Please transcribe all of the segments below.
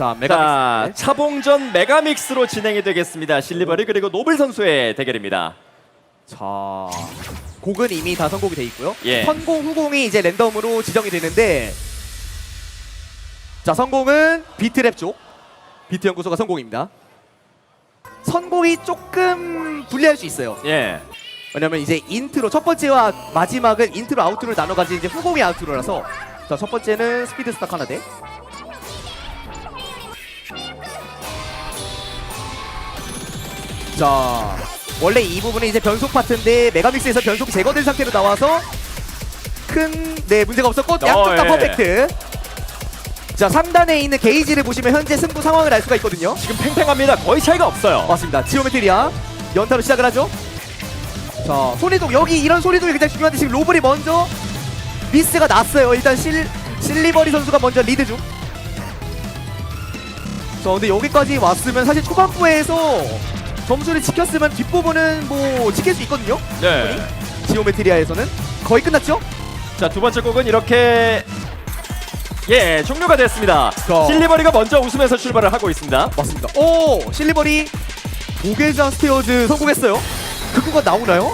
자 자, 메가믹스 차봉전 메가믹스로 진행이 되겠습니다. 실리버리 그리고 노블 선수의 대결입니다. 자 곡은 이미 다 선곡이 돼 있고요 예. 선공 후공이 이제 랜덤으로 지정이 되는데 자 선공은 비트랩 쪽 비트 연구소가 선공입니다 선공이 조금 불리할 수 있어요 예. 왜냐면 이제 인트로 첫 번째와 마지막은 인트로 아우트로 나눠 가진 이제 후공의 아우트로라서 자 첫 번째는 스피드 스타 카나데 자 원래 이 부분은 이제 변속 파트인데 메가믹스에서 변속이 제거된 상태로 나와서 큰 네 문제가 없었고 양쪽 다 예. 퍼펙트 자 상단에 있는 게이지를 보시면 현재 승부 상황을 알 수가 있거든요 지금 팽팽합니다. 거의 차이가 없어요. 맞습니다. 지오메트리아 연타로 시작을 하죠. 자 소리동 여기 이런 소리동이 굉장히 중요한데 지금 로블이 먼저 미스가 났어요. 일단 실 실리버리 선수가 먼저 리드 중. 자 근데 여기까지 왔으면 사실 초반부에서 점수를 지켰으면 뒷부분은 뭐 지킬 수 있거든요. 네. 지오메트리아에서는 거의 끝났죠? 자, 두 번째 곡은 이렇게 예, 종료가 됐습니다. 자. 실리버리가 먼저 웃으면서 출발을 하고 있습니다. 맞습니다. 오 실리버리 고개자 스테어즈 성공했어요. 그 구간 나오나요?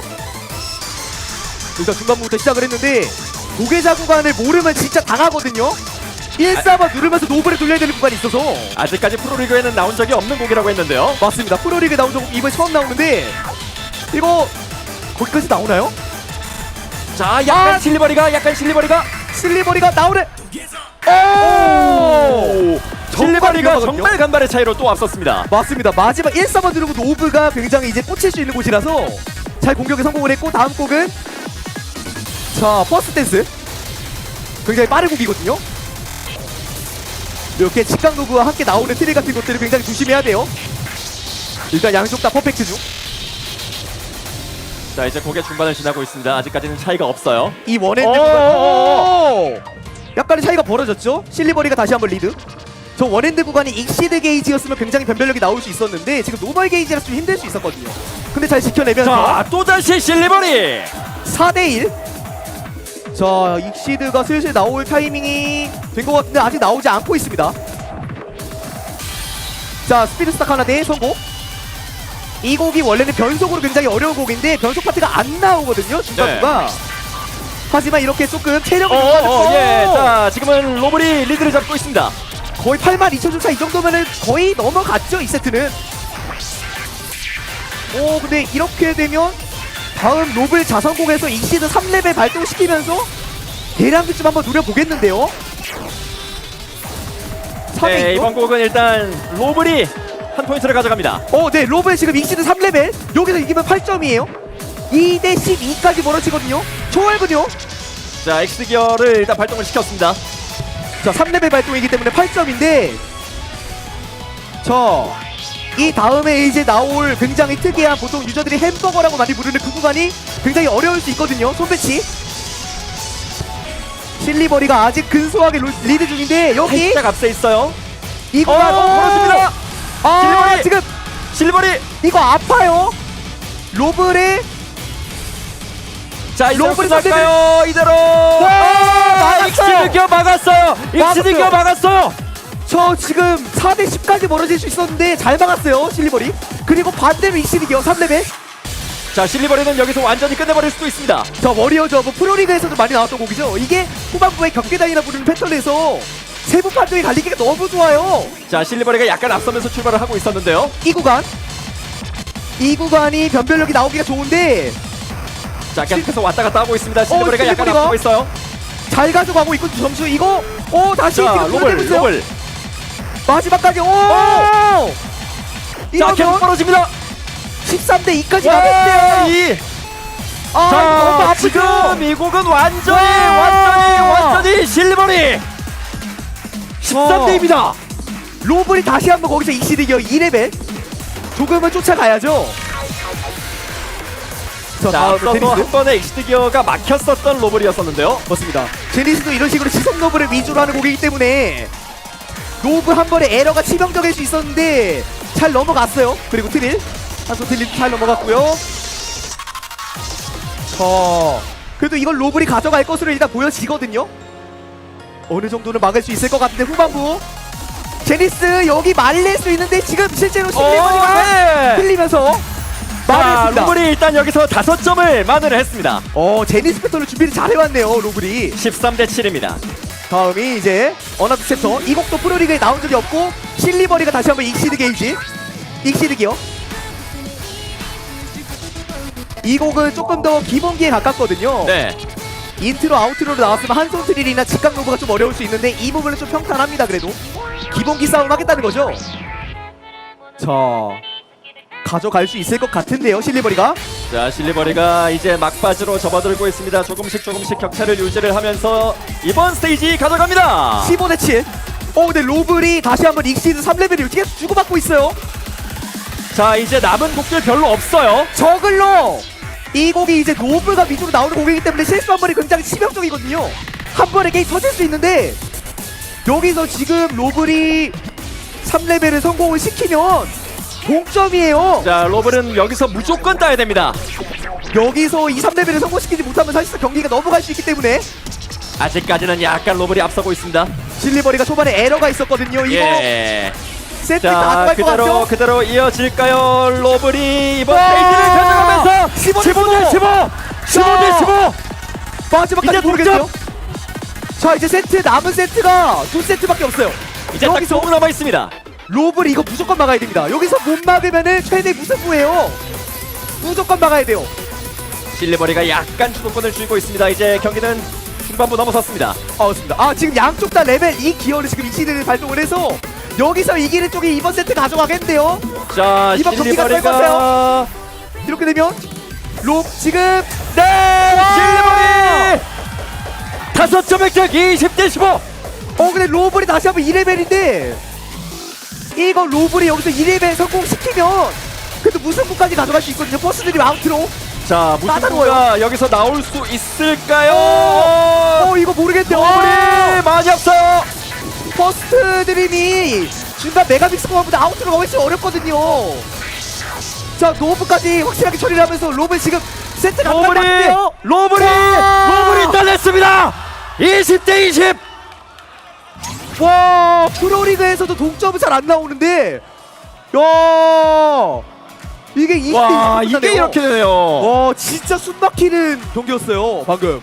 일단 중간부터 시작을 했는데 고개자 구간을 모르면 진짜 당하거든요. 1사번 누르면서 노블에 돌려야 되는 구간이 있어서 아직까지 프로리그에는 나온 적이 없는 곡이라고 했는데요. 맞습니다. 프로리그 나온 적 이번에 처음 나오는데 이거 거기까지 나오나요? 자, 약간 아! 실리버리가 약간 실리버리가 실리버리가 나오네. 오! 실리버리가 위험하거든요. 정말 간발의 차이로 또 앞섰습니다. 맞습니다. 마지막 1사번 누르고 노브가 굉장히 이제 꽂힐 수 있는 곳이라서 잘 공격에 성공을 했고 다음 곡은 자 퍼스트 댄스 굉장히 빠른 곡이거든요. 이렇게 직강 노브와 함께 나오는 트리 같은 것들을 굉장히 조심해야 돼요. 일단 양쪽 다 퍼펙트 중. 자, 이제 곡의 중반을 지나고 있습니다. 아직까지는 차이가 없어요. 이 원핸드 오! 구간 약간의 차이가 벌어졌죠. 실리버리가 다시 한번 리드. 저 원핸드 구간이 익시드 게이지였으면 굉장히 변별력이 나올 수 있었는데 지금 노멀 게이지라서 좀 힘들 수 있었거든요. 근데 잘 지켜내면서 자, 또다시 실리버리! 4대1 자 익시드가 슬슬 나올 타이밍이 된 것 같은데 아직 나오지 않고 있습니다. 자 스피드스타 하나 대 성공. 이 곡이 원래는 변속으로 굉장히 어려운 곡인데 변속 파트가 안 나오거든요 중간부가. 하지만 이렇게 조금 체력을 어, 좀 어, 빠졌고 예. 자, 지금은 로블이 리드를 잡고 있습니다. 거의 8만 2천 주차 이 정도면은 거의 넘어갔죠 이 세트는. 오 근데 이렇게 되면 다음 로블 자성공에서 익시드 3레벨 발동시키면서 대량도 좀 한번 노려보겠는데요? 3회 네, 이번 곡은 일단 로블이 한 포인트를 가져갑니다. 어 네 로블 지금 익시드 3레벨. 여기서 이기면 8점이에요. 2대 12까지 멀어지거든요. 초월군요. 자, 엑스 기어를 일단 발동을 시켰습니다. 자 3레벨 발동이기 때문에 8점인데 자 이 다음에 이제 나올 굉장히 특이한 보통 유저들이 햄버거라고 많이 부르는 그 구간이 굉장히 어려울 수 있거든요 손배치 실리버리가 아직 근소하게 로- 리드 중인데 여기 살짝 앞서 있어요. 이 어, 구간 멀어집니다. 아 실리버리! 지금 실리버리! 이거 아파요 로블의 자, 로블이 끝날까요? 이대로! 와, 아, 막았어요! 익스드 기어 막았어요! 익스드 막았어요! 기어 막았어요! 저 지금 4대 10까지 멀어질 수 있었는데 잘 막았어요 실리버리 그리고 반대로 익시드기어 3레벨 자, 실리버리는 여기서 완전히 끝내버릴 수도 있습니다. 저 워리어 저 뭐 프로리그에서도 많이 나왔던 곡이죠. 이게 후반부에 경계단이라 부르는 패턴에서 세부 판정이 갈리기가 너무 좋아요. 자, 실리버리가 약간 앞서면서 출발을 하고 있었는데요. 이 구간 이 구간이 변별력이 나오기가 좋은데 자, 계속해서 왔다 갔다 하고 있습니다. 실리버리가 어, 약간 실리버리가? 앞서고 있어요. 잘 가져가고 있고 점수 이거 오 다시 자, 지금 로블, 있어요. 로블. 마지막까지 오 자, 계속 이러면 떨어집니다. 13대 2까지 와, 가겠네요. 이. 아 너무 자, 아프죠. 지금 이 곡은 완전히, 와. 완전히, 완전히 실리버리. 13대입니다. 로블이 다시 한번 거기서 익시드기어 2레벨 조금은 쫓아가야죠. 자, 자, 앞서서. 한 번에 엑시드 기어가 막혔었던 로블이었었는데요. 맞습니다. 제니스도 이런 식으로 지속 노브를 위주로 하는 곡이기 때문에 노브 한 번에 에러가 치명적일 수 있었는데 잘 넘어갔어요. 그리고 트릴 한손 트릴 잘 넘어갔고요. 저 그래도 이걸 로블이 가져갈 것으로 일단 보여지거든요. 어느 정도는 막을 수 있을 것 같은데 후반부 제니스 여기 말릴 수 있는데 지금 실제로 어, 실리버리가 네. 흘리면서 자, 말했습니다. 로블이 일단 여기서 다섯 점을 만회를 했습니다. 어 제니스 패턴을 준비를 잘 해왔네요 로블이. 13대 7입니다. 다음이 이제 어나드 챕터. 이 곡도 프로리그에 나온 적이 없고 실리버리가 다시 한번 익시드 게이지. 익시드 기어 이 곡은 조금 더 기본기에 가깝거든요. 네. 인트로 아우트로로 나왔으면 한손 트릴이나 직각 로브가 좀 어려울 수 있는데 이 부분은 좀 평탄합니다 그래도. 기본기 싸움 하겠다는 거죠? 자 가져갈 수 있을 것 같은데요 실리버리가 자, 실리버리가 이제 막바지로 접어들고 있습니다. 조금씩 조금씩 격차를 유지를 하면서 이번 스테이지 가져갑니다. 15대 7 어, 근데 로블이 다시 한번 익시드 3레벨을 계속 주고받고 있어요 자, 이제 남은 곡들 별로 없어요. 저글로 이 곡이 이제 노블과 위주로 나오는 곡이기 때문에 실수 한 번이 굉장히 치명적이거든요. 한 번에 게임 터질 수 있는데 여기서 지금 로블이 3레벨을 성공을 시키면 동점이에요. 자, 로블은 여기서 무조건 따야 됩니다. 여기서 이 3레벨을 성공시키지 못하면 사실상 경기가 넘어갈 수 있기 때문에 아직까지는 약간 로블이 앞서고 있습니다. 실리버리가 초반에 에러가 있었거든요. 이거 예. 세트 다 자, 가져갈 것 그대로 같죠? 그대로 이어질까요? 로블이 이번 와! 스테이지를 가져가면서 15 대 15대 15! 15대 15! 마지막까지 이제 모르겠어요. 자 이제 세트 남은 세트가 두 세트밖에 없어요. 이제 딱 여기서 조금 남아 있습니다. 로블 이거 무조건 막아야 됩니다. 여기서 못 막으면은 최대 무승부예요. 무조건 막아야 돼요. 실리버리가 약간 주도권을 쥐고 있습니다. 이제 경기는 중반부 넘어섰습니다. 아, 맞습니다. 아, 지금 양쪽 다 레벨 2 기어를 지금 이시드를 발동을 해서 여기서 이기는 쪽이 이번 세트 가져가겠는데요. 자, 이번 경기가 실리버리가 이렇게 되면 로 지금 네! 와! 실리버리! 다섯 점 획득 20대 15! 어 근데 로블이 다시 한번 2레벨인데 이거 로블이 여기서 2레벨 성공시키면 그래도 무승부까지 가져갈 수 있거든요. 버스들이 아웃으로. 자, 따다로워요. 누가 여기서 나올 수 있을까요? 어 이거 모르겠네요. 로블이 많이 앞서요! 퍼스트 드림이 중간 메가믹스 공항보다 아웃으로가 훨씬 어렵거든요. 자 노브까지 확실하게 처리를 하면서 로블 지금 세트 로블이! 간단한데요. 로블이! 와! 로블이 딸냈습니다! 20 대 20! 와 프로리그에서도 동점은 잘 안 나오는데. 야 이게 20대 와, 20 이게 이렇게 되네요. 와 진짜 숨막히는 경기였어요 방금